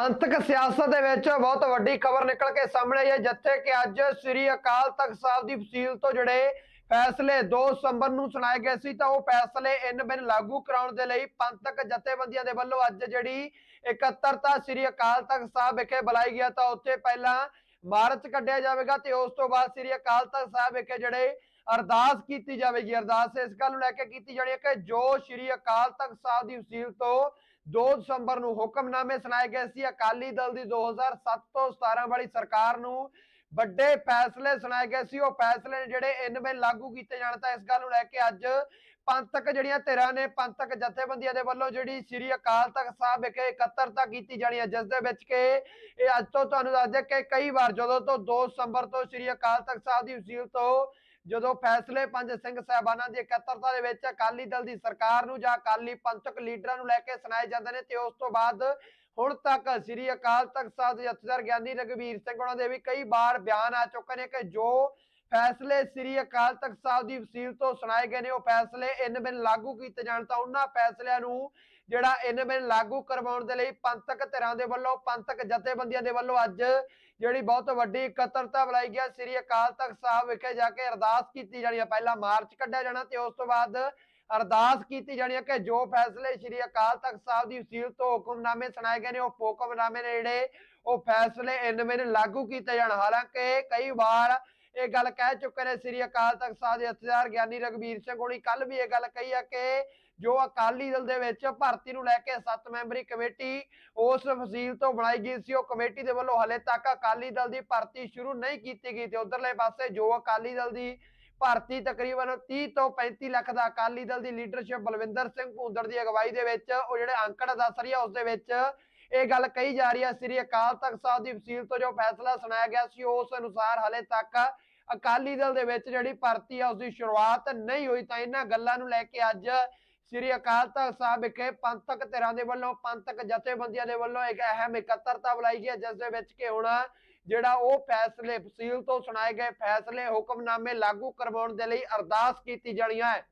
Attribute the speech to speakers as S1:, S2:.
S1: ਪੰਥਕ ਸਿਆਸਤ ਦੇ ਵਿੱਚ ਬਹੁਤ ਵੱਡੀ ਖਬਰ ਨਿਕਲ ਕੇ ਸਾਹਮਣੇ ਆਈ ਹੈ, ਜਿੱਥੇ ਕਿ ਅੱਜ ਸ੍ਰੀ ਅਕਾਲ ਤਖਤ ਸਾਹਿਬ ਦੀ ਫਸੀਲ ਤੋਂ ਜਿਹੜੇ ਫੈਸਲੇ 2 ਸਤੰਬਰ ਨੂੰ ਸੁਣਾਏ ਗਏ ਸੀ, ਤਾਂ ਉਹ ਫੈਸਲੇ ਇਨ ਬਿਨ ਲਾਗੂ ਕਰਾਉਣ ਦੇ ਲਈ ਪੰਥਕ ਜਥੇਬੰਦੀਆਂ ਦੇ ਵੱਲੋਂ ਅੱਜ ਜਿਹੜੀ ਇਕੱਤਰਤਾ ਸ੍ਰੀ ਅਕਾਲ ਤਖਤ ਸਾਹਿਬ ਵਿਖੇ ਬੁਲਾਈ ਗਿਆ ਤਾਂ ਉੱਥੇ ਪਹਿਲਾਂ ਮਾਰਚ ਕੱਢਿਆ ਜਾਵੇਗਾ ਤੇ ਉਸ ਤੋਂ ਬਾਅਦ ਸ੍ਰੀ ਅਕਾਲ ਤਖਤ ਸਾਹਿਬ ਵਿਖੇ ਜਿਹੜੇ ਅਰਦਾਸ ਕੀਤੀ ਜਾਵੇਗੀ। ਅਰਦਾਸ ਇਸ ਗੱਲ ਨੂੰ ਲੈ ਕੇ ਕੀਤੀ ਜਾਣੀ ਹੈ ਕਿ ਜੋ ਸ੍ਰੀ ਅਕਾਲ ਤਖਤ ਸਾਹਿਬ ਦੀ ਵਸੀਲ ਤੋਂ 2 ਦਸੰਬਰ ਨੂੰ ਹੁਕਮਨਾਮੇ ਸੁਣਾਏ ਗਏ ਸੀ, ਅਕਾਲੀ ਦਲ ਦੀ 2007 ਤੋਂ 17 ਵਾਲੀ ਸਰਕਾਰ ਨੂੰ ਵੱਡੇ ਫੈਸਲੇ ਸੁਣਾਏ ਗਏ ਸੀ। ਉਹ ਫੈਸਲੇ ਜਿਹੜੇ ਇਨ ਲਾਗੂ ਕੀਤੇ ਜਾਣ ਤਾਂ ਇਸ ਗੱਲ ਨੂੰ ਲੈ ਕੇ ਅੱਜ ਪੰਥਕ ਜਿਹੜੀਆਂ ਧਿਰਾਂ ਨੇ, ਪੰਥਕ ਜਥੇਬੰਦੀਆਂ ਦੇ ਵੱਲੋਂ ਜਿਹੜੀ ਸ੍ਰੀ ਅਕਾਲ ਤਖਤ ਸਾਹਿਬ ਵਿਖੇ ਇਕੱਤਰਤਾ ਕੀਤੀ ਜਾਣੀ ਹੈ, ਜਿਸ ਦੇ ਵਿੱਚ ਕਿ ਇਹ ਅੱਜ ਤੋਂ ਤੁਹਾਨੂੰ ਦੱਸ ਦਿਆਂ ਕਿ ਕਈ ਵਾਰ ਜਦੋਂ ਤੋਂ 2 ਦਸੰਬਰ ਤੋਂ ਸ੍ਰੀ ਅਕਾਲ ਤਖਤ ਸਾਹਿਬ ਦੀ ਵਸੀਲ ਤੋਂ ਜਦੋਂ ਫੈਸਲੇ ਪੰਜ ਸਿੰਘ ਸਾਹਿਬਾਨਾਂ ਦੀ ਇਕੱਤਰਤਾ ਦੇ ਵਿੱਚ ਅਕਾਲੀ ਦਲ ਦੀ ਸਰਕਾਰ ਨੂੰ ਜਾਂ ਅਕਾਲੀ ਪੰਥਕ ਲੀਡਰਾਂ ਨੂੰ ਲੈ ਕੇ ਸੁਣਾਏ ਜਾਂਦੇ ਨੇ ਤੇ ਉਸ ਤੋਂ ਬਾਅਦ ਹੁਣ ਤੱਕ ਸ੍ਰੀ ਅਕਾਲ ਤਖਤ ਸਾਹਿਬ ਦੇ ਜਥੇਦਾਰ ਗਿਆਨੀ ਰਗਵੀਰ ਸਿੰਘ ਉਹਨਾਂ ਦੇ ਵੀ ਕਈ ਵਾਰ ਬਿਆਨ ਆ ਚੁੱਕੇ ਨੇ ਕਿ ਜੋ ਫੈਸਲੇ ਸ੍ਰੀ ਅਕਾਲ ਤਖਤ ਸਾਹਿਬ ਦੀ ਵਸੀਲ ਤੋਂ ਸੁਣਾਏ ਗਏ ਨੇ। ਉਹ ਫੈਸਲੇ ਇਨ ਬਿਨ ਲਾਗੂ ਕੀਤੇ ਜਾਣ ਤਾਂ ਉਹਨਾਂ ਫੈਸਲਿਆਂ ਨੂੰ ਜਿਹੜਾ ਇਨ ਬਿਨ ਲਾਗੂ ਕਰਵਾਉਣ ਦੇ ਲਈ ਪੰਥਕ ਧਿਰਾਂ ਦੇ ਵੱਲੋਂ, ਪੰਥਕ ਜਥੇਬੰਦੀਆਂ ਦੇ ਵੱਲੋਂ ਅੱਜ ਜਿਹੜੀ ਬਹੁਤ ਵੱਡੀ ਇਕੱਤਰਤਾ ਬੁਲਾਈ ਗਿਆ ਸ੍ਰੀ ਅਕਾਲ ਤਖਤ ਸਾਹਿਬ ਵਿਖੇ ਜਾ ਕੇ ਅਰਦਾਸ ਕੀਤੀ ਜਾਣੀ ਹੈ। ਪਹਿਲਾਂ ਮਾਰਚ ਕੱਢਿਆ ਜਾਣਾ ਤੇ ਉਸ ਤੋਂ ਬਾਅਦ ਅਰਦਾਸ ਕੀਤੀ ਜਾਣੀ ਹੈ ਕਿ ਜੋ ਫੈਸਲੇ ਸ੍ਰੀ ਅਕਾਲ ਤਖਤ ਸਾਹਿਬ ਦੀ ਵਸੀਲ ਤੋਂ ਹੁਕਮਨਾਮੇ ਸੁਣਾਏ ਗਏ ਨੇ, ਉਹ ਹੁਕਮਨਾਮੇ ਨੇ ਜਿਹੜੇ, ਉਹ ਫੈਸਲੇ ਇਨ ਬਿਨ ਲਾਗੂ ਕੀਤੇ ਜਾਣ। ਹਾਲਾਂਕਿ ਕਈ ਵਾਰ ਇਹ ਗੱਲ ਕਹਿ ਚੁੱਕੇ ਨੇ ਸ੍ਰੀ ਅਕਾਲ ਤਖਤ ਸਾਹਿਬ ਦੇ ਜਥੇਦਾਰ ਗਿਆਨੀ ਰਗਵੀਰ ਸਿੰਘ ਹੋਣੀ। ਕੱਲ ਵੀ ਇਹ ਗੱਲ ਕਹੀ ਆ ਕਿ ਜੋ ਅਕਾਲੀ ਦਲ ਦੇ ਵਿੱਚ ਭਰਤੀ ਨੂੰ ਲੈ ਕੇ 7 ਮੈਂਬਰੀ ਕਮੇਟੀ ਉਸ ਫਸੀਲ ਤੋਂ ਬਣਾਈ ਗਈ ਸੀ, ਉਹ ਕਮੇਟੀ ਦੇ ਵੱਲੋਂ ਹਲੇ ਤੱਕ ਅਕਾਲੀ ਦਲ ਦੀ ਭਰਤੀ ਸ਼ੁਰੂ ਨਹੀਂ ਕੀਤੀ ਗਈ ਤੇ ਉਧਰਲੇ ਪਾਸੇ ਜੋ ਅਕਾਲੀ ਦਲ ਦੀ ਭਰਤੀ ਤਕਰੀਬਨ 30 ਤੋਂ 35 ਲੱਖ ਦਾ ਅਕਾਲੀ ਦਲ ਦੀ ਲੀਡਰਸ਼ਿਪ ਬਲਵਿੰਦਰ ਸਿੰਘ ਭੂੰਦੜ ਦੀ ਅਗਵਾਈ ਦੇ ਵਿੱਚ, ਉਹ ਜਿਹੜੇ ਅੰਕੜਾ ਦੱਸ ਰਹੀ ਆ, ਉਸ ਦੇ ਵਿੱਚ ਇਹ ਗੱਲ ਕਹੀ ਜਾ ਰਹੀ ਹੈ ਸ੍ਰੀ ਅਕਾਲ ਤਖਤ ਸਾਹਿਬ ਦੀ ਵਸੀਲ ਤੋਂ ਜੋ ਫੈਸਲਾ ਸੁਣਾਇਆ ਗਿਆ ਸੀ, ਉਸ ਅਨੁਸਾਰ ਹਲੇ ਤੱਕ ਅਕਾਲੀ ਦਲ ਦੇ ਵਿੱਚ ਜਿਹੜੀ ਭਰਤੀ ਆ ਉਸ ਦੀ ਸ਼ੁਰੂਆਤ ਨਹੀਂ ਹੋਈ ਤਾਂ ਇਹਨਾਂ ਗੱਲਾਂ ਨੂੰ ਲੈ ਕੇ ਅੱਜ ਸ੍ਰੀ ਅਕਾਲ ਤਖਤ ਸਾਹਿਬ ਵਿਖੇ ਪੰਥਕ ਧਿਰਾਂ ਦੇ ਵੱਲੋਂ, ਪੰਥਕ ਜਥੇਬੰਦੀਆਂ ਦੇ ਵੱਲੋਂ ਇੱਕ ਅਹਿਮ ਇਕੱਤਰਤਾ ਬੁਲਾਈ ਗਈ ਹੈ, ਜਿਸ ਦੇ ਵਿੱਚ ਕਿ ਹੁਣ ਜਿਹੜਾ ਉਹ ਫੈਸਲੇ ਫਸੀਲ ਤੋਂ ਸੁਣਾਏ ਗਏ ਫੈਸਲੇ, ਹੁਕਮਨਾਮੇ ਲਾਗੂ ਕਰਵਾਉਣ ਦੇ ਲਈ ਅਰਦਾਸ ਕੀਤੀ ਜਾਣੀ ਹੈ।